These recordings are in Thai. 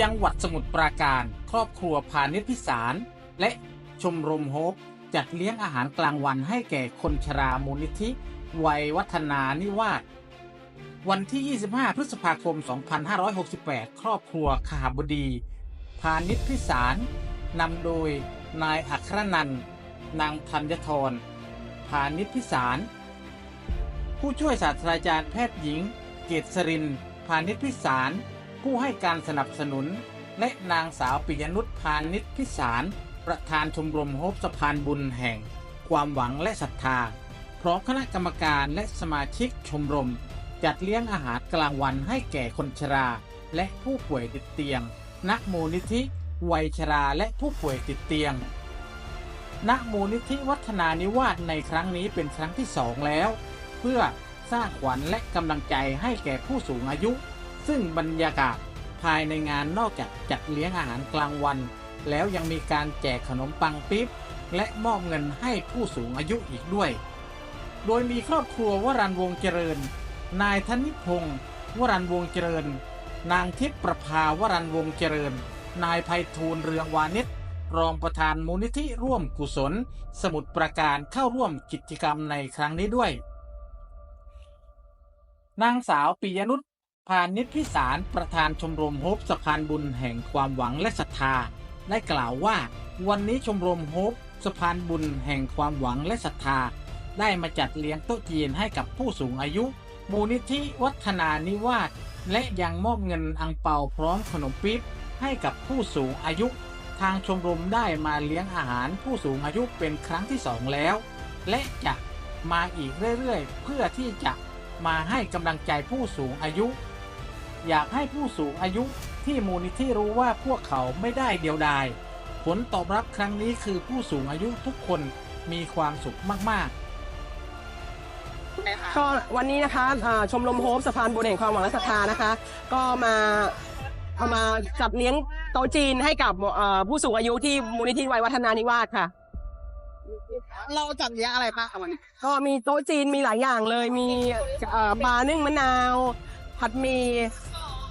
จังหวัดสมุทรปราการ ครอบครัวพาณิชพิสาร และชมรมโฮปจัดเลี้ยงอาหารกลางวันให้แก่คนชรามูลนิธิ วัยวัฒนานิวาสวันที่ 25 พฤษภาคม 2568 ครอบครัวขหบดี พาณิชพิสารนำโดยนายอัครนัน นางธัญทร พาณิชพิสาร ผู้ช่วยศาสตราจารย์แพทย์หญิง เกษริน พาณิชพิสาร ผู้ให้การสนับสนุน และนางสาวปิยนุชพาณิชย์พิสาร ประธานชมรมโฮปสะพานบุญแห่ง ความหวังและศรัทธา พร้อมคณะกรรมการและสมาชิกชมรม จัดเลี้ยงอาหารกลางวันให้แก่คนชรา และผู้ป่วยติดเตียง นักมูลนิธิวัยชราและผู้ป่วยติดเตียง ณ มูลนิธิวัฒนานิวาสในครั้งนี้เป็นครั้งที่สองแล้ว เพื่อสร้างขวัญและกำลังใจให้แก่ผู้สูงอายุ ซึ่งบรรยากาศภายในงานนอกจากจัดเลี้ยงอาหารกลางวัน แล้วยังมีการแจกขนมปังปิ๊บ และมอบเงินให้ผู้สูงอายุอีกด้วย โดยมีครอบครัววรันวงศ์เจริญ นายธนิพงศ์วรันวงศ์เจริญ นางทิพประภาวรันวงศ์เจริญ นายไพฑูรย์เรืองวานิชรองประธานมูลนิธิร่วมกุศล สมุทรปราการเข้าร่วมกิจกรรมในครั้งนี้ด้วย นางสาวปิยนุช พานิชพิสารประธานชมรมโฮปสะพานบุญแห่งความหวังและศรัทธา ได้กล่าวว่า วันนี้ชมรมโฮปสะพานบุญแห่งความหวังและศรัทธา ได้มาจัดเลี้ยงโต๊ะจีนให้กับผู้สูงอายุ มูลนิธิวัฒนานิวาสและยังมอบเงินอังเปาพร้อมขนมปี๊บให้กับผู้สูงอายุ ทางชมรมได้มาเลี้ยงอาหารผู้สูงอายุเป็นครั้งที่สองแล้ว และจะมาอีกเรื่อยๆ เพื่อที่จะมาให้กำลังใจผู้สูงอายุ อยากให้ผู้สูงอายุที่มูลนิธิรู้ว่าพวกเขาไม่ได้เดียวดาย ผลตอบรับครั้งนี้คือผู้สูงอายุทุกคนมีความสุขมาก ๆก็วันนี้นะคะอ่าชมรมโฮปสะพานบุญแห่งความหวังและศรัทธานะคะ ก็มาเอามาจัดเลี้ยงโต๊ะจีนให้กับอ่าผู้สูงอายุที่มูลนิธิวัยวัฒนานิวาสค่ะ เราจัดเลี้ยงอะไรบ้างคะวันนี้ก็มีโต๊ะจีนมีหลายอย่างเลยมีเอ่อปลานึ่งมะนาว ผัดหมี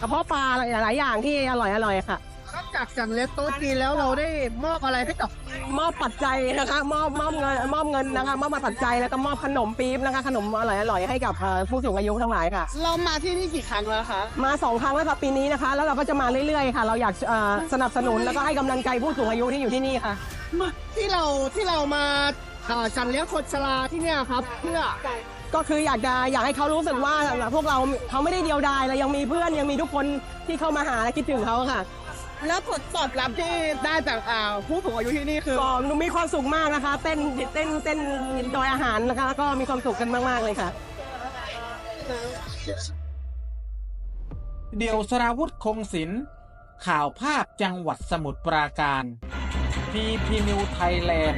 กระเพาะปลาหลายๆอย่างที่อร่อยอร่อยๆค่ะ นอกจากจัดเลี้ยงโต๊ะจีนแล้วเราได้มอบอะไรให้กับมอบปัจจัยนะคะมอบมอบเงินมอบเงินนะคะมอบมาปัจจัยแล้วก็มอบขนมปี๊บนะคะขนมอร่อยอร่อยๆให้กับเอ่อผู้สูงอายุทั้งหลายค่ะ เรามาที่นี่กี่ครั้งแล้วคะมาสองครั้งแล้วค่ะปีนี้นะคะ แล้วเราก็จะมาเรื่อยๆค่ะ เราอยากเอ่อสนับสนุนแล้วก็ให้กำลังใจผู้สูงอายุที่อยู่ที่นี่ค่ะ ที่เราที่เรามา เอ่อจัดเลี้ยงคนชราที่เนี่ยครับ เพื่อก็คืออยากจะอยากให้เขารู้สึกว่าพวกเราเขาไม่ได้เดียวดายเรายังมีเพื่อนยังมีทุกคนที่เข้ามาหาและคิดถึงเขาค่ะ แล้วผลตอบรับที่ได้จากอ่าผู้สูงอายุที่นี่คือ ก็มีความสุขมากนะคะเต้นเต้นเต้นดอยอาหารนะคะ ก็มีความสุขกันมาก ๆ เลยค่ะ เดี่ยวสราวุธคงศิลป์ข่าวภาพจังหวัดสมุทรปราการ PP New Thailand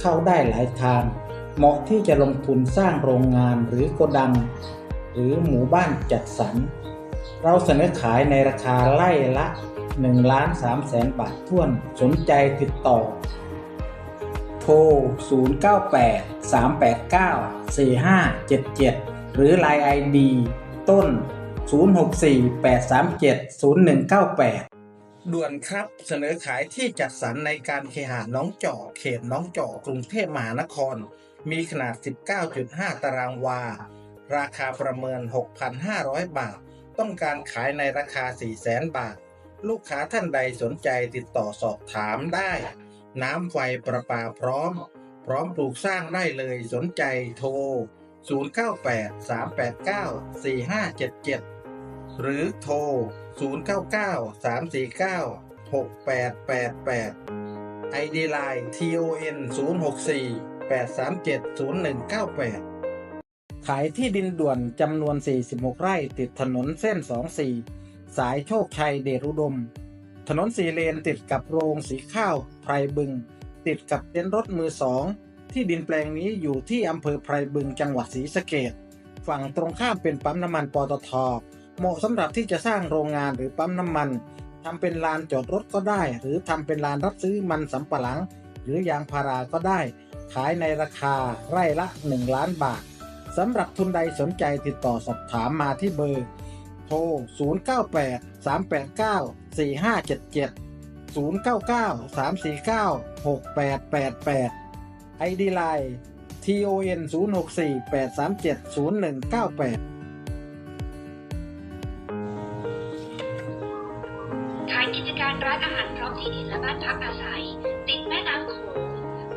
เข้าได้หลายทาง เหมาะที่จะลงทุนสร้างโรงงานหรือโกดัง หรือหมู่บ้านจัดสรร เราเสนอขายในราคาไล่ละ1ล้าน3แสนบาทท้วนสนใจติดต่อ โทร 098 389 4577 หรือ Line ID ต้น 064 837 0198 ด่วนครับ เสนอขายที่จัดสรรในการเคหะน้องจอกเขตน้องจอกกรุงเทพมหานคร มีขนาด 19.5 ตารางวา ราคาประเมิน 6,500 บาท ต้องการขายในราคา 400,000 บาท ลูกค้าท่านใดสนใจติดต่อสอบถามได้ น้ำไฟประปาพร้อม พร้อมปลูกสร้างได้เลยสนใจโทร 098 389 4577 หรือโทร 099 349 6888 ID Line TON 064 837 0198 ขายที่ดินด่วนจำนวน 46 ไร่ติดถนนเส้น 24 สายโชคชัยเดชอุดม ถนนสีเลนติดกับโรงสีข้าวไพรบึง ติดกับเต็นท์รถมือสองที่ดินแปลงนี้อยู่ที่อำเภอไพรบึงจังหวัดศรีสะเกดฝั่งตรงข้ามเป็นปั๊มน้ำมันปตท เหมาะสำหรับที่จะสร้างโรงงานหรือปั๊มน้ำมันทำเป็นลานจอดรถก็ได้ หรือทำเป็นลานรับซื้อมันสำปะหลัง หรือยางพาราก็ได้ ขายในราคาไร่ละ 1 ล้านบาทสำหรับทุนใดสนใจติดต่อสอบถามมาที่เบอร์ โทร 098 389 4577 099 349 6888 ID Line TON 064 837 0198 ขายกิจการร้านอาหารพร้อมที่ดินและบ้านพักอาศัย ติดแม่น้ำโขง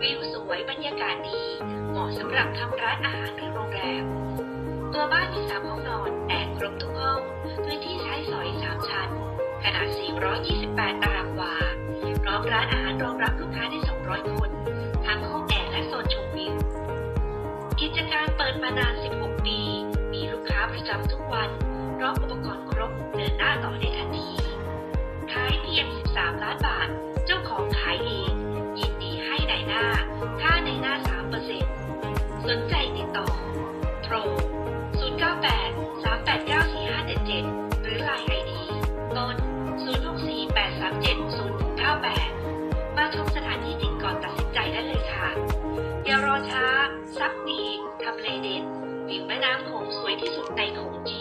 วิวสวยบรรยากาศดี เหมาะสำหรับทำร้านอาหารหรือโรงแรม ตัวบ้านมีสามห้องนอนแอร์ครบทุกห้อง พื้นที่ใช้สอยสามชั้น ขนาด 428 ตารางวา พร้อมร้านอาหารรองรับลูกค้าได้ 200 คน ทั้งห้องแอร์และโซนชมวิว กิจการเปิดมานาน 16 ปี มีลูกค้าประจำทุกวันพร้อมอุปกรณ์ 3 ล้านบาท เจ้าของขายเอง ยินดีให้ในหน้า ค่าในหน้า 3%สนใจติดต่อ โทร 098 389 4577 หรือล Line ID ต้น 064 837 0698 มาชมสถานที่จริงก่อนตัดสินใจได้เลยค่ะ อย่ารอช้า ซักดีทำเลเด็ดวิวแม่น้ำโขงสวยที่สุดในโขงจี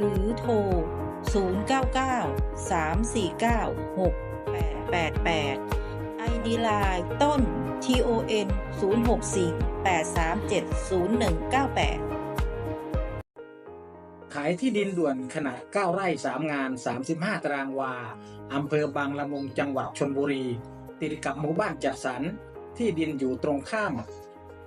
หรือโทร 099 349 6888 ID Line ต้น TON 064 837 0198 ขายที่ดินด่วนขนาด 9 ไร่ 3 งาน 35 ตารางวา อำเภอบางละมุงจังหวัดชนบุรี ติดกับหมู่บ้านจัดสรร ที่ดินอยู่ตรงข้าม